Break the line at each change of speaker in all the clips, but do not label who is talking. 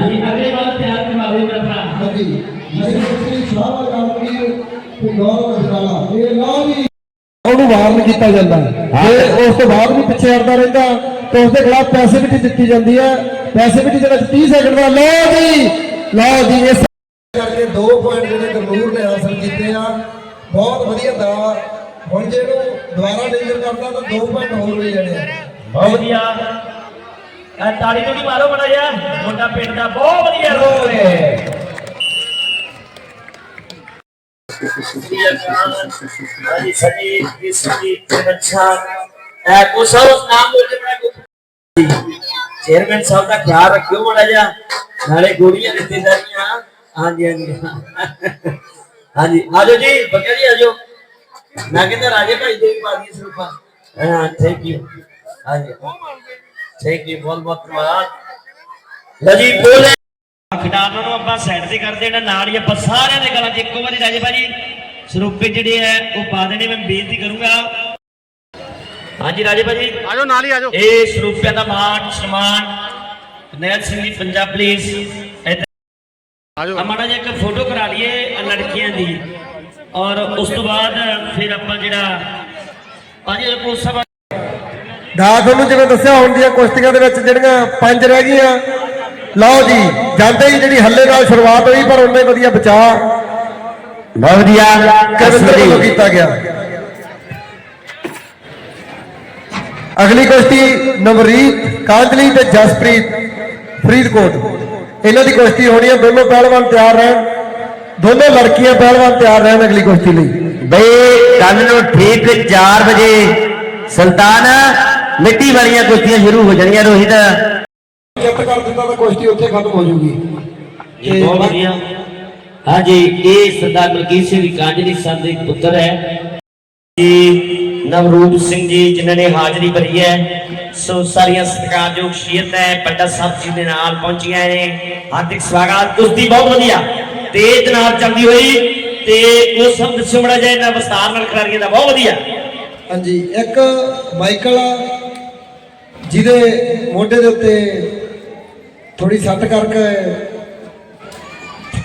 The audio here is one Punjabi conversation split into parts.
ਅਗਲੇ ਵਾਰ
ਨਾ ਉਹਨੂੰ ਵਾਰਨ ਕੀਤਾ ਜਾਂਦਾ। ਤੇ ਉਸ ਤੋਂ ਬਾਅਦ ਵੀ ਪਿੱਛੇ ਹਟਦਾ ਰਹਿੰਦਾ ਤੇ ਉਸ ਦੇ ਖਿਲਾਫ ਪੈਸੇ ਵੀ ਦਿੱਤੀ ਜਾਂਦੀ ਹੈ। ਪੈਸੇ ਵੀ ਜਿਹੜਾ 30 ਸੈਕਿੰਡ ਦਾ ਲਓ ਜੀ ਲਓ ਜੀ ਇਸ ਕਰਕੇ 2 ਪੁਆਇੰਟ ਜਿਹੜੇ ਗਰਨੂਰ ਨੇ ਹਾਸਲ ਕੀਤੇ ਆ। ਬਹੁਤ ਵਧੀਆ ਦਾ ਹੁਣ ਜੇ ਇਹਨੂੰ ਦੁਬਾਰਾ ਡਿਲੀਵਰ ਕਰਦਾ ਤਾਂ 2 ਪੁਆਇੰਟ ਹੋਰ ਲੈਣੇ ਆ।
ਬਹੁਤ ਵਧੀਆ। ਇਹ ਤਾੜੀ ਤੋਂ ਮਾਰੋ ਬੜਾ ਜਿਹਾ। ਮੁੰਡਾ ਪਿੰਡ ਦਾ ਬਹੁਤ ਵਧੀਆ ਰੋਲ ਹੈ। ਹਾਂਜੀ, ਸਜੀ ਇਸ ਦੀ ਅੱਛਾ। ਐ ਕੁਸਲ ਨਾਮ ਬੋਲ ਕੇ ਬੜਾ ਚੇਅਰਮੈਨ ਸਾਹਿਬ ਦਾ ਖਿਆਲ ਰੱਖਿਓ ਬੜਾ ਜਿਹਾ। ਨਾਲੇ ਗੋਲੀਆਂ ਰਿਸ਼ਤੇਦਾਰੀਆਂ ਹਾਂਜੀ ਹਾਂਜੀ। ਹਾਂਜੀ ਆਜੋ ਜੀ ਬੱਕਾ ਜੀ ਆਜੋ ਮੈਂ ਕਹਿੰਦਾ ਰਾਜੇ ਭਾਈ ਦੇ ਵੀ ਸਰੂਪਾ ਹਾਂ ਥੈਂਕ ਯੂ ਹਾਂਜੀ। ਥੈਂਕ ਯੂ ਬਹੁਤ ਬਹੁਤ ਧੰਨਵਾਦ। ਲਜੀ ਬੋਲੇ। ਖਿਡਾਰਨਾਂ ਨੂੰ ਆਪਾਂ ਸਾਈਡ ਤੇ ਕਰ ਦੇਣਾ ਨਾਲ ਹੀ ਆਪਾਂ ਸਾਰਿਆਂ ਦੇ ਗਲਾਂ 'ਚ ਇੱਕੋ ਵਾਰੀ ਰਾਜੇ ਭਾਜੀ ਸਰੂਪੇ ਜਿਹੜੇ ਹੈ ਉਹ ਪਾ ਦੇਣੇ ਮੈਂ ਬੇਨਤੀ ਕਰੂੰਗਾ। ਹਾਂਜੀ ਰਾਜੇ ਭਾਜੀ।
ਆਜੋ ਨਾਲ ਹੀ ਆਜੋ।
ਇਹ ਸਰੂਪਿਆਂ ਦਾ ਮਾਣ ਸਨਮਾਨ ਨੈਲ ਸਿੰਘ ਜੀ ਪੰਜਾਬ ਪੁਲਿਸ।
ਆਜੋ।
ਆ ਮਾੜਾ ਜਿਹਾ ਇੱਕ ਫੋਟੋ ਕਰਾ ਲਈਏ ਲੜਕੀਆਂ ਦੀ। ਔਰ ਉਸ ਤੋਂ ਬਾਅਦ ਫਿਰ ਆਪਾਂ ਜਿਹੜਾ ਭਾਜੀ ਪੁਲਿਸ ਸਭਾ
ਦਾ ਤੁਹਾਨੂੰ ਜਿਵੇਂ ਦੱਸਿਆ ਹੁਣ ਦੀਆਂ ਕੁਸ਼ਤੀਆਂ ਦੇ ਵਿੱਚ ਜਿਹੜੀਆਂ ਪੰਜ ਰਹਿ ਗਈਆਂ। ਲਓ ਜੀ ਜਾਂਦੇ ਹੀ ਜਿਹੜੀ ਹੱਲੇ ਨਾਲ ਸ਼ੁਰੂਆਤ ਹੋਈ ਪਰ ਉਹਨੇ ਵਧੀਆ ਬਚਾ
ਬਹੁਤ ਵਧੀਆ।
ਕਵਿੰਦਰ ਵੱਲੋਂ ਕੀਤਾ ਗਿਆ। ਅਗਲੀ ਕੁਸ਼ਤੀ ਨਵਰੀਤ ਕਾਂਜਲੀ ਤੇ ਜਸਪ੍ਰੀਤ ਫਰੀਦਕੋਟ। ਇਹਨਾਂ ਦੀ ਕੁਸ਼ਤੀ ਹੋਣੀ ਹੈ ਦੋਨੋਂ ਪਹਿਲਵਾਨ ਤਿਆਰ ਰਹਿਣ। ਦੋਨੋਂ ਲੜਕੀਆਂ ਪਹਿਲਵਾਨ ਤਿਆਰ ਰਹਿਣ ਅਗਲੀ ਕੁਸ਼ਤੀ ਲਈ।
ਬਈ ਕੱਲ ਨੂੰ ਠੀਕ 4 ਵਜੇ। ਸੁਲਤਾਨ ਮਿੱਟੀ ਵਾਲੀਆਂ ਕੁਸ਼ਤੀਆਂ ਸ਼ੁਰੂ ਹੋ ਜਾਣੀਆਂ ਰੋਹਿਤ।
ਚਿੱਤ ਕਰ ਦਿੱਤਾ ਤਾਂ ਕੁਸ਼ਤੀ ਉੱਥੇ ਖਤਮ ਹੋ ਜੂਗੀ
ਜੀ ਬਹੁਤ ਵਧੀਆ। ਹਾਂਜੀ ਇਹ ਸਰਦਾਰ ਮਲਕੀਤ ਸਿੰਘ ਦੀ ਕਾਂਜਲੀ ਸਾਹਿਬ ਦੇ ਪੁੱਤਰ ਹੈ। ਜੀ ਨਵਰੂਪ ਸਿੰਘ ਜੀ ਜਿਨ੍ਹਾਂ ਨੇ ਹਾਜ਼ਰੀ ਭਰੀ ਹੈ। ਸੋ ਸਾਰੀਆਂ ਸਤਿਕਾਰਯੋਗ ਸ਼ੀਅਤ ਹੈ ਪੰਡਤ ਸਾਹਿਬ ਜੀ ਦੇ ਨਾਲ ਪਹੁੰਚੀਆਂ ਨੇ। ਹਾਰਦਿਕ ਸਵਾਗਤ ਕੁਸ਼ਤੀ ਬਹੁਤ ਵਧੀਆ। ਤੇਜ਼ ਨਾਲ ਚੱਲਦੀ ਹੋਈ ਤੇ ਉਹ ਸਭ ਦੱਸੋ ਬੜਾ ਜਾਏ ਨਾ ਵਿਸਤਾਰ ਨਾਲ ਖਿਡਾਰੀਆਂ ਦਾ ਬਹੁਤ ਵਧੀਆ।
ਹਾਂਜੀ ਇੱਕ ਮਾਈਕਲ ਜਿਹਦੇ ਮੋਢੇ ਦੇ ਉੱਤੇ ਥੋੜੀ ਸੱਟ ਕਰਕੇ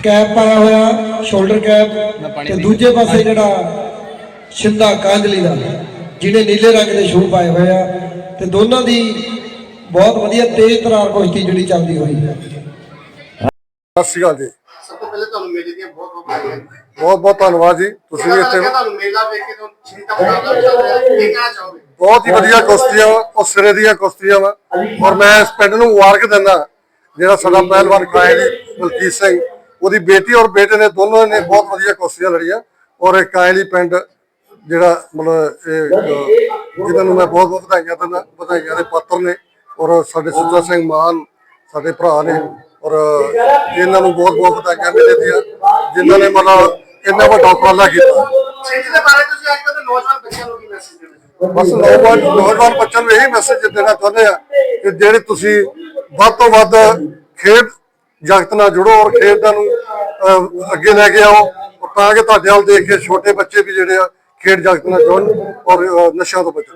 ਕੈਪ ਪਾਇਆ ਹੋਇਆ ਸ਼ੋਲਡਰ ਕੈਪ ਤੇ ਦੂਜੇ ਪਾਸੇ ਜਿਹੜਾ ਸ਼ਿੰਦਾ ਕਾਂਜਲੀ ਦਾ ਜਿਹਨੇ ਨੀਲੇ ਰੰਗ ਦੇ ਸ਼ੂ ਪਾਏ ਹੋਏ ਆ ਤੇ ਦੋਨਾਂ ਦੀ ਬਹੁਤ ਵਧੀਆ ਤੇਜ਼ ਤਰਾਰ ਕੁਸ਼ਤੀ ਜਿਹੜੀ ਚੱਲਦੀ ਹੋਈ ਹੈ।
ਸਤਿ ਸ਼੍ਰੀ ਅਕਾਲ ਜੀ।
ਪਹਿਲੇ ਤੁਹਾਨੂੰ ਮੇਲੇ ਦੀਆਂ ਬਹੁਤ ਬਹੁਤ ਵਧਾਈਆਂ
ਬਹੁਤ ਬਹੁਤ ਧੰਨਵਾਦ ਜੀ। ਤੁਸੀਂ ਵੀ ਇੱਥੇ
ਤੁਹਾਨੂੰ ਮੇਲਾ ਵੇਖ ਕੇ ਤੁਹਾਨੂੰ ਚੱਲ ਰਿਹਾ। ਹੈ ਕੀ ਕਹਿਣਾ ਚਾਹੋਗੇ?
ਬਹੁਤ ਹੀ ਵਧੀਆ ਕੁਸ਼ਤੀਆਂ ਉਹ ਸਿਰੇ ਦੀਆਂ ਕੁਸ਼ਤੀਆਂ ਵਾ। ਔਰ ਮੈਂ ਇਸ ਪਿੰਡ ਨੂੰ ਮੁਬਾਰਕ ਦਿੰਦਾ ਜਿਹੜਾ ਸਾਡਾ ਪਹਿਲਵਾਨ ਕਾਇ ਜੀ ਮਲਕੀਤ ਸਿੰਘ। ਉਹਦੀ ਬੇਟੀ ਔਰ ਬੇਟੇ ਨੇ ਦੋਨੋਂ ਨੇ ਬਹੁਤ ਵਧੀਆ ਕੁਸ਼ਤੀਆਂ ਲੜੀਆਂ। ਔਰ ਇਹ ਕਾਇਲੀ ਪਿੰਡ ਜਿਹੜਾ ਮਤਲਬ ਇਹ ਜਿਨ੍ਹਾਂ ਨੂੰ ਮੈਂ ਬਹੁਤ ਬਹੁਤ ਵਧਾਈਆਂ ਦਿੰਦਾ ਵਧਾਈਆਂ ਦੇ ਪਾਤਰ ਨੇ। ਔਰ ਸਾਡੇ ਸੁੱਚਾ ਸਿੰਘ ਮਾਨ ਸਾਡੇ ਭਰਾ ਨੇ। ਔਰ ਇਹਨਾਂ ਨੂੰ ਬਹੁਤ ਬਹੁਤ ਵਧਾਈਆਂ ਮੇਲੇ ਦੀਆਂ ਜਿਨ੍ਹਾਂ ਨੇ ਮਤਲਬ ਇੰਨਾ ਵੱਡਾ ਉਪਰਾਲਾ ਕੀਤਾ।
ਛਿੰਝ ਦੇ ਬਾਰੇ ਤੁਸੀਂ ਅੱਜ ਕੱਲ੍ਹ ਦੇ ਨੌਜਵਾਨ ਬੱਚਿਆਂ ਨੂੰ ਕੀ ਮੈਸੇਜ ਦੇਣਾ ਚਾਹੋਗੇ?
ਬਸ ਨੌਜਵਾਨ ਨੌਜਵਾਨ ਬੱਚਿਆਂ ਨੂੰ ਇਹੀ ਮੈਸੇਜ ਦੇਣਾ ਚਾਹੁੰਦੇ ਆ ਕਿ ਜਿਹੜੇ ਤੁਸੀਂ ਵੱਧ ਤੋਂ ਵੱਧ ਖੇਡ ਜਗਤ ਨਾਲ ਜੁੜੋ ਔਰ ਖੇਡਾਂ ਨੂੰ ਅੱਗੇ ਲੈ ਕੇ ਆਓ। ਤਾਂ ਕਿ ਤੁਹਾਡੇ ਵੱਲ ਦੇਖ ਕੇ ਛੋਟੇ ਬੱਚੇ ਵੀ ਜਿਹੜੇ ਆ ਖੇਡ ਜਗਤ ਨਾਲ ਜੁੜਨ ਔਰ ਨਸ਼ਿਆਂ ਤੋਂ ਬਚਣ।